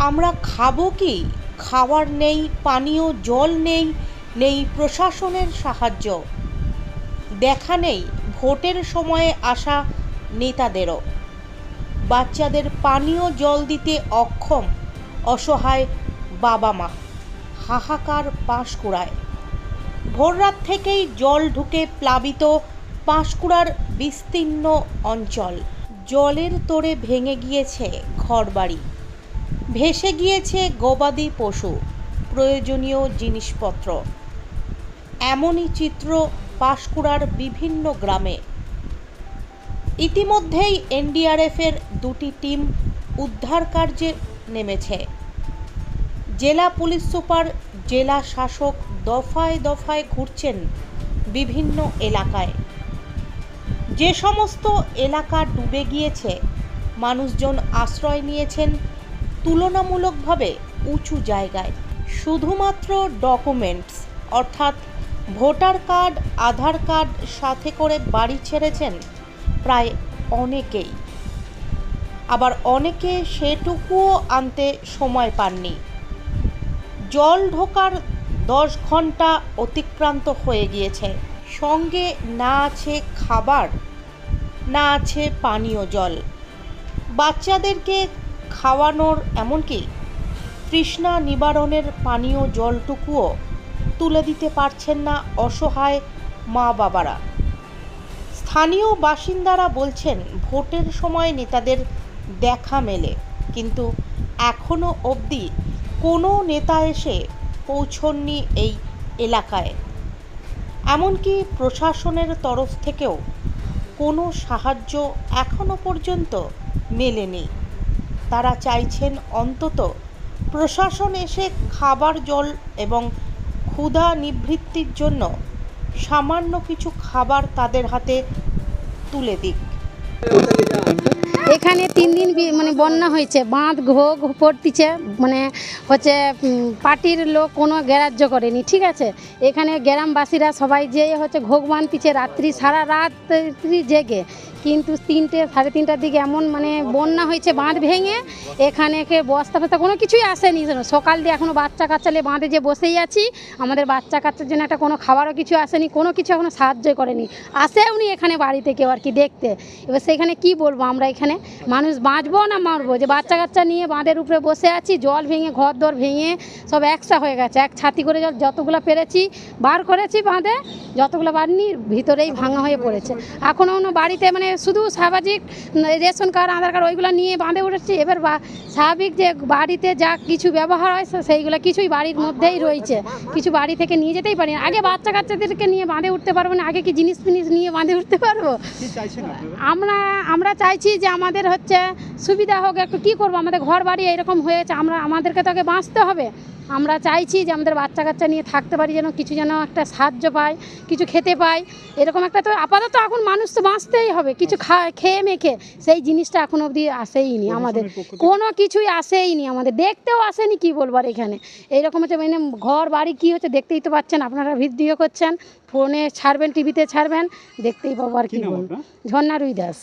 আমরা খাব কি? খাওয়ার নেই, পানীয় জল নেই নেই প্রশাসনের সাহায্য। দেখা নেই, ভোটের সময়ে আসা নেতাদেরও। বাচ্চাদের পানীয় জল দিতে অক্ষম, অসহায় বাবা মা হাহাকার পাঁশকুড়ায়। ভোররাত থেকেই জল ঢুকে প্লাবিত পাঁশকুড়ার বিস্তীর্ণ অঞ্চল। জলের তোড়ে ভেঙে গিয়েছে ঘরবাড়ি। ভেসে গিয়েছে গবাদি পশু, প্রয়োজনীয় জিনিসপত্র। এমনই চিত্র পাঁশকুড়ার বিভিন্ন গ্রামে। ইতিমধ্যেই এনডিআরএফের দুটি টিম উদ্ধার কার্যে নেমেছে। জেলা পুলিশ সুপার, জেলা শাসক দফায় দফায় ঘুরছেন বিভিন্ন এলাকায়। যে সমস্ত এলাকা ডুবে গিয়েছে, মানুষজন আশ্রয় নিয়েছেন তুলনামূলকভাবে উঁচু জায়গায়। শুধুমাত্র ডকুমেন্টস, অর্থাৎ ভোটার কার্ড, আধার কার্ড সাথে করে বাড়ি ছেড়েছেন প্রায় অনেকেই। আবার অনেকে সেটুকুও আনতে সময় পাননি। জল ঢোকার দশ ঘণ্টা অতিক্রান্ত হয়ে গিয়েছে। সঙ্গে না আছে খাবার, না আছে পানীয় জল। বাচ্চাদেরকে খাওয়ানোর, এমনকি তৃষ্ণা নিবারণের পানীয় জলটুকুও তুলে দিতে পারছেন না অসহায় মা বাবারা। স্থানীয় বাসিন্দারা বলছেন, ভোটের সময় নেতাদের দেখা মেলে, কিন্তু এখনও অবধি কোনো নেতা এসে পৌঁছননি এই এলাকায়। এমনকি প্রশাসনের তরফ থেকেও কোনো সাহায্য এখনও পর্যন্ত মেলেনি। তারা চাইছেন অন্তত প্রশাসন এসে খাবার জল এবং ক্ষুধা নিবৃত্তির জন্য সামান্য কিছু খাবার তাদের হাতে তুলে দিক। এখানে তিন দিন মানে বন্যা হয়েছে, বাঁধ ঘোগ পড়তিছে মানে হচ্ছে পার্টির লোক কোনো গ্রাহ্য করেনি, ঠিক আছে? এখানে গ্রামবাসীরা সবাই যে হচ্ছে ঘোগ বাঁধতিছে রাত্রি, সারা রাত্রি জেগে। কিন্তু তিনটে, সাড়ে তিনটার দিকে এমন মানে বন্যা হয়েছে, বাঁধ ভেঙে এখানে বস্তা ফস্তা কোনো কিছুই আসেনি সকাল দিয়ে এখনও বাচ্চা কাচ্চা কাচ্চালে বাঁধে যে বসেই আছি, আমাদের বাচ্চা কাচ্চার জন্য একটা কোনো খাবারও কিছু আসেনি, কোনো কিছু এখনও সাহায্য করেনি। আসে উনি এখানে বাড়িতে কেউ আর কি দেখতে। এবার সেখানে কি বলব আমরা এখানে? মানুষ বাঁচবো না মারবো? যে বাচ্চা কাচ্চা নিয়ে বাঁধের উপরে বসে আছি, জল ভেঙে ঘর দর ভেঙে সব একসা হয়ে গেছে। এক ছাতি করে জল যতগুলো পেরেছি বার করেছি বাঁধে যতগুলো বাড়নি ভিতরেই ভাঙা হয়ে পড়েছে। এখনও অন্য বাড়িতে মানে শুধু স্বাভাবিক রেশন কার্ড আধার কার্ড ওইগুলো নিয়ে বাঁধে উঠেছে। এবার স্বাভাবিক যে বাড়িতে যা কিছু ব্যবহার হয় সেইগুলো কিছুই বাড়ির মধ্যেই রয়েছে। কিছু বাড়ি থেকে নিয়ে যেতেই পারি না। আগে বাচ্চা কাচ্চাদেরকে নিয়ে বাঁধে উঠতে পারব না আগে কি জিনিস ফিনিস নিয়ে বাঁধে উঠতে পারব? আমরা আমরা চাইছি যে আমাদের হচ্ছে সুবিধা হোক একটু কী করব? আমাদের ঘর বাড়ি এরকম হয়েছে আমরা আমাদেরকে তো আগে বাঁচতে হবে। আমরা চাইছি যে আমাদের বাচ্চা কাচ্চা নিয়ে থাকতে পারি যেন কিছু যেন একটা সাহায্য পায়। কিছু খেতে পাই এরকম একটা তো আপাতত এখন মানুষ তো বাঁচতেই হবে। কিছু খা খেয়ে মেখে সেই জিনিসটা এখন অবধি আসেইনি আমাদের? কোনো কিছুই আসেইনি আমাদের। দেখতেও আসেনি কি বলব আর এখানে। এইরকম হচ্ছে মানে ঘর বাড়ি কী হচ্ছে দেখতেই তো পাচ্ছেন। আপনারা ভিডিও করছেন ফোনে ছাড়বেন টিভিতে ছাড়বেন দেখতেই পাবো আর কি বলব। ঝর্ণা রুই দাস